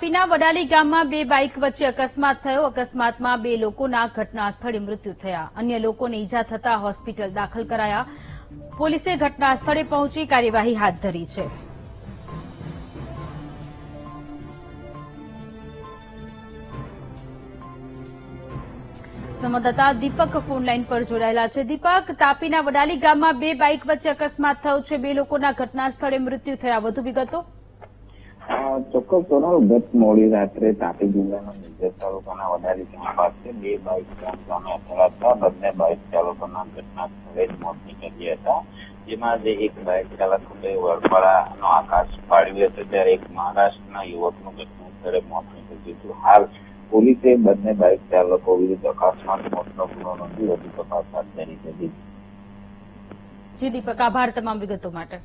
તાપીના વડાલી ગામમાં બે બાઇક વચ્ચે અકસ્માત થયો. અકસ્માતમાં બે લોકોના ઘટના મૃત્યુ થયા. અન્ય લોકોને ઇજા થતા હોસ્પિટલ દાખલ કરાયા. પોલીસે ઘટના પહોંચી કાર્યવાહી હાથ ધરી છે. સંવાદદાતા દીપક ફોનલાઈન પર જોડાયેલા છે. દીપક, તાપીના વડાલી ગામમાં બે બાઇક વચ્ચે અકસ્માત થયો છે. બે લોકોના ઘટના સ્થળે મૃત્યુ થયા. વધુ વિગતો ચોક્કસ સોનલ ગત મોડી રાત્રે તાપી જિલ્લાના નિઝર તાલુકાના વડાલી ગામ પાસે બે બાઇક સામે અથડાતા બંને બાઇક ચાલકોના ઘટના સ્થળે જ મોત નીકળી હતા. જેમાં જે એક બાઇક ચાલકે વડપડાનો આકાશ પાડ્યો હતો. ત્યારે એક મહારાષ્ટ્રના યુવકનું ઘટના સ્થળે મોત નીકળ્યું હતું. હાલ પોલીસે બંને બાઇક ચાલકો વિરુદ્ધ અકસ્માત મોતનો ગુનો નોંધી વધુ તપાસ હાથ ધરી હતી જી દીપક, આભાર તમામ વિગતો માટે.